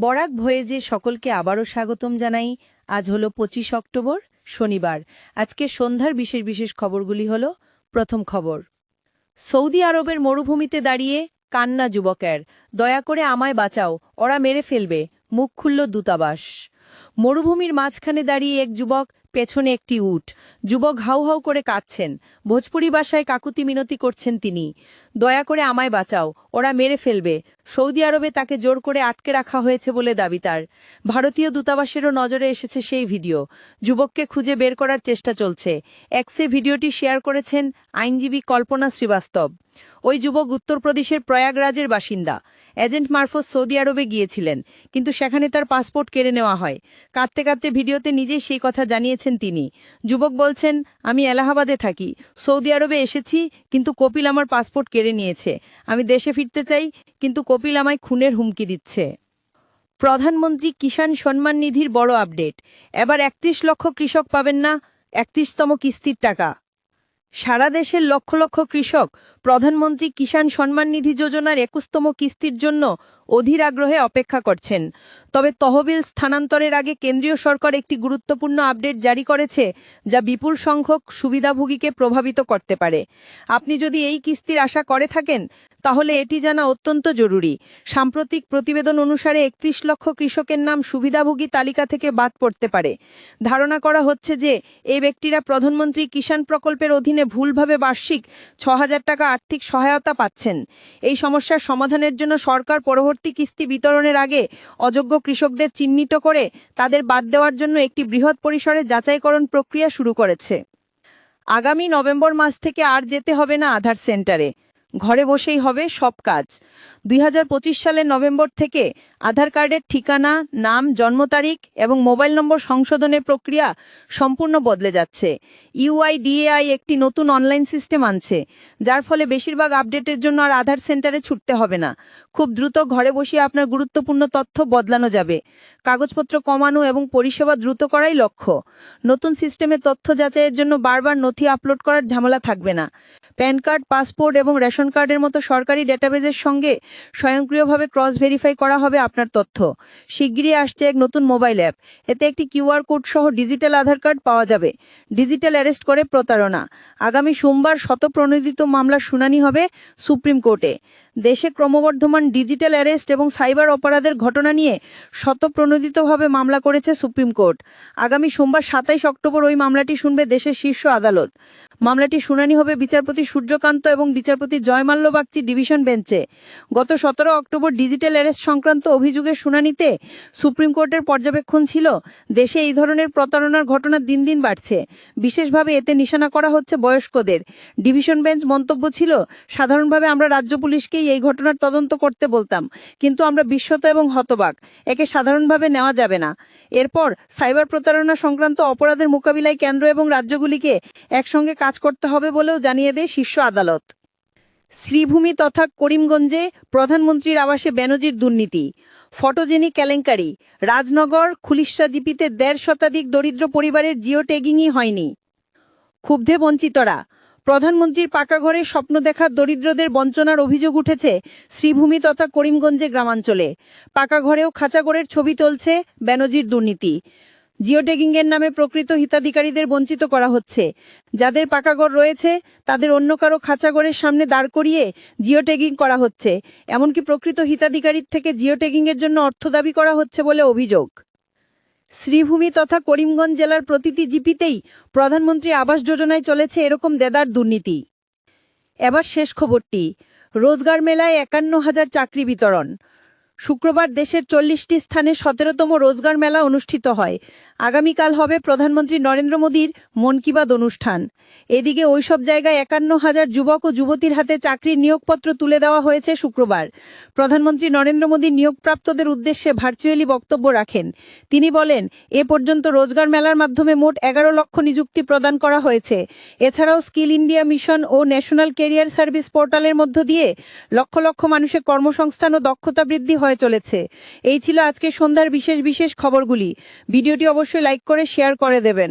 বরাক ভয়েজে সকলকে আবারও স্বাগতম জানাই, আজ হলো পঁচিশ অক্টোবর, শনিবার। আজকে সন্ধ্যার বিশেষ বিশেষ খবরগুলি হল, প্রথম খবর। সৌদি আরবের মরুভূমিতে দাঁড়িয়ে কান্না যুবকের। দয়া করে আমায় বাঁচাও, ওরা মেরে ফেলবে। মুখ খুলল দূতাবাস। মরুভূমির মাঝখানে দাঁড়িয়ে এক যুবক পেছনে একটি উট। যুবক হাউ হাউ করে কাঁদছেন। ভোজপুরি ভাষায় কাকুতি মিনতি করছেন তিনি। দয়া করে আমায় বাঁচাও, ওরা মেরে ফেলবে। সৌদি আরবে তাকে জোর করে আটকে রাখা হয়েছে বলে দাবি তার। ভারতীয় দূতাবাসেরও নজরে এসেছে সেই ভিডিও। যুবককে খুঁজে বের করার চেষ্টা চলছে। এক্সে ভিডিওটি শেয়ার করেছেন আইনজীবী কল্পনা শ্রীবাস্তব। ওই যুবক উত্তরপ্রদেশের প্রয়াগরাজের বাসিন্দা। এজেন্ট মারফত সৌদি আরবে গিয়েছিলেন, কিন্তু সেখানে তার পাসপোর্ট কেড়ে নেওয়া হয়। কাঁদতে কাঁদতে ভিডিওতে নিজেই সেই কথা জানিয়েছেন তিনি। যুবক বলছেন, আমি এলাহাবাদে থাকি, সৌদি আরবে এসেছি, কিন্তু কপিল আমার পাসপোর্ট কেড়ে নিয়েছে। আমি দেশে ফিরতে চাই, কিন্তু কপিল আমায় খুনের হুমকি দিচ্ছে। প্রধানমন্ত্রী কিষাণ সম্মান নিধির বড় আপডেট, এবার একত্রিশ লক্ষ কৃষক পাবেন না, একত্রিশতম কিস্তির টাকা। সারা দেশের লক্ষ লক্ষ কৃষক প্রধানমন্ত্রী কিষাণ সম্মান নিধি যোজনার একুশতম কিস্তির জন্য অধীর আগ্রহে অপেক্ষা করছেন। তবে তহবিল স্থানান্তরের আগে কেন্দ্রীয় সরকার একটি গুরুত্বপূর্ণ আপডেট জারি করেছে, যা বিপুল সংখ্যক সুবিধাভোগীকে প্রভাবিত করতে পারে। আপনি যদি এই কিস্তির আশা করে থাকেন, তাহলে এটি জানা অত্যন্ত জরুরি। সাম্প্রতিক প্রতিবেদন অনুসারে একত্রিশ লক্ষ কৃষকের নাম সুবিধাভোগী তালিকা থেকে বাদ পড়তে পারে। ধারণা করা হচ্ছে যে এই ব্যক্তিরা প্রধানমন্ত্রী কিষাণ প্রকল্পের অধীনে ভুলভাবে বার্ষিক ছ টাকা আর্থিক সহায়তা পাচ্ছেন। এই সমস্যার সমাধানের জন্য সরকার পরবর্তী কিস্তি বিতরণের আগে অযোগ্য কৃষকদের চিহ্নিত করে তাদের বাদ দেওয়ার জন্য একটি বৃহৎ পরিসরে যাচাইকরণ প্রক্রিয়া শুরু করেছে। আগামী নভেম্বর মাস থেকে আর যেতে হবে না আধার সেন্টারে। ঘরে বসেই হবে সব কাজ। দুই হাজার পঁচিশ সালের নভেম্বর থেকে আধার কার্ডের ঠিকানা, নাম, জন্ম তারিখ এবং মোবাইল নম্বর সংশোধনের প্রক্রিয়া সম্পূর্ণ বদলে যাচ্ছে। ইউআইডিএআই একটি নতুন অনলাইন সিস্টেম আনছে, যার ফলে বেশিরভাগ আপডেটের জন্য আর আধার সেন্টারে ছুটতে হবে না। খুব দ্রুত ঘরে বসিয়ে আপনার গুরুত্বপূর্ণ তথ্য বদলানো যাবে। কাগজপত্র কমানো এবং পরিষেবা দ্রুত করাই লক্ষ্য। নতুন সিস্টেমে তথ্য যাচাইয়ের জন্য বারবার নথি আপলোড করার ঝামেলা থাকবে না। প্যান কার্ড, পাসপোর্ট এবং রেশন কার্ডের মতো সরকারি ডেটাবেজের সঙ্গে স্বয়ংক্রিয়ভাবে ক্রস ভেরিফাই করা হবে আপনার তথ্য। শিগগিরই আসছে এক নতুন মোবাইল অ্যাপ। এতে একটি কিউআর কোড সহ ডিজিটাল আধার কার্ড পাওয়া যাবে। ডিজিটাল অ্যারেস্ট করে প্রতারণা। আগামী সোমবার শতপ্রণোদিত মামলার শুনানি হবে সুপ্রিম কোর্টে। দেশে ক্রমবর্ধমান ডিজিটাল অ্যারেস্ট এবং সাইবার অপরাধের ঘটনা নিয়ে শতপ্রণোদিতভাবে মামলা করেছে সুপ্রিম কোর্ট। আগামী সোমবার সাতাইশ অক্টোবর ওই মামলাটি শুনবে দেশের শীর্ষ আদালত। মামলাটি শুনানি হবে বিচারপতি সূর্যকান্ত এবং বিচারপতি জয়মাল্য বাগচি ডিভিশন বেঞ্চে। গত সতেরো অক্টোবর ডিজিটাল অ্যারেস্ট সংক্রান্ত অভিযোগের শুনানিতে সুপ্রিম কোর্টের পর্যবেক্ষণ ছিল, দেশে এই ধরনের প্রতারণার ঘটনা দিন দিন বাড়ছে। বিশেষভাবে এতে নিশানা করা হচ্ছে বয়স্কদের। ডিভিশন বেঞ্চ মন্তব্য ছিল, সাধারণভাবে আমরা রাজ্য পুলিশকেই এই ঘটনার তদন্ত করতে বলতাম। কিন্তু আমরা বিশ্বত এবং হতবাক। একে সাধারণভাবে নেওয়া যাবে না। এরপর সাইবার প্রতারণা সংক্রান্ত অপরাধের মোকাবিলায় কেন্দ্র এবং রাজ্যগুলিকে একসঙ্গে কাজ করতে হবে বলেও জানিয়ে দেয় শীর্ষ আদালত। শ্রীভূমি তথা করিমগঞ্জে প্রধানমন্ত্রীর আবাসে ব্যানজির দুর্নীতি। ফটোজেনিক কেলেঙ্কারি। রাজনগর খুলিশা জিপিতে দেড় শতাধিক দরিদ্র পরিবারের জিও ট্যাগিংই হয়নি। ক্ষুব্ধে বঞ্চিতরা। প্রধানমন্ত্রীর পাকা ঘরে স্বপ্ন দেখা দরিদ্রদের বঞ্চনার অভিযোগ উঠেছে শ্রীভূমি তথা করিমগঞ্জে গ্রামাঞ্চলে। পাকা ঘরেও খাঁচাগড়ের ছবি তুলছে ব্যানজির দুর্নীতি। জিওটেগিংয়ের নামে প্রকৃত হিতাধিকারীদের বঞ্চিত করা হচ্ছে। যাদের পাকাগড় রয়েছে, তাদের অন্য কারও খাঁচাগড়ের সামনে দাঁড় করিয়ে জিওটেগিং করা হচ্ছে। এমনকি প্রকৃত হিতাধিকারীর থেকে জিওটেগিংয়ের জন্য অর্থ দাবি করা হচ্ছে বলে অভিযোগ। শ্রীভূমি তথা করিমগঞ্জ জেলার প্রতিটি জিপিতেই প্রধানমন্ত্রী আবাস যোজনায় চলেছে এরকম দেদার দুর্নীতি। এবার শেষ খবরটি। রোজগার মেলায় একান্ন হাজার চাকরি বিতরণ। শুক্রবার দেশের চল্লিশটি স্থানে সতেরোতম রোজগার মেলা অনুষ্ঠিত হয়। আগামীকাল হবে প্রধানমন্ত্রী নরেন্দ্র মোদীর মন কি বাত অনুষ্ঠান। এদিকে ওইসব জায়গায় একান্ন হাজার যুবক ও যুবতীর হাতে চাকরির নিয়োগপত্র তুলে দেওয়া হয়েছে শুক্রবার। প্রধানমন্ত্রী নরেন্দ্র মোদী নিয়োগপ্রাপ্তদের উদ্দেশ্যে ভার্চুয়ালি বক্তব্য রাখেন। তিনি বলেন, এ পর্যন্ত রোজগার মেলার মাধ্যমে মোট এগারো লক্ষ নিযুক্তি প্রদান করা হয়েছে। এছাড়াও স্কিল ইন্ডিয়া মিশন ও ন্যাশনাল কেরিয়ার সার্ভিস পোর্টালের মধ্য দিয়ে লক্ষ লক্ষ মানুষের কর্মসংস্থান ও দক্ষতা বৃদ্ধি হয়ে চলেছে। এই ছিল আজকে সন্ধ্যার বিশেষ বিশেষ খবরগুলি। ভিডিওটি অবশ্যই লাইক করে শেয়ার করে দেবেন।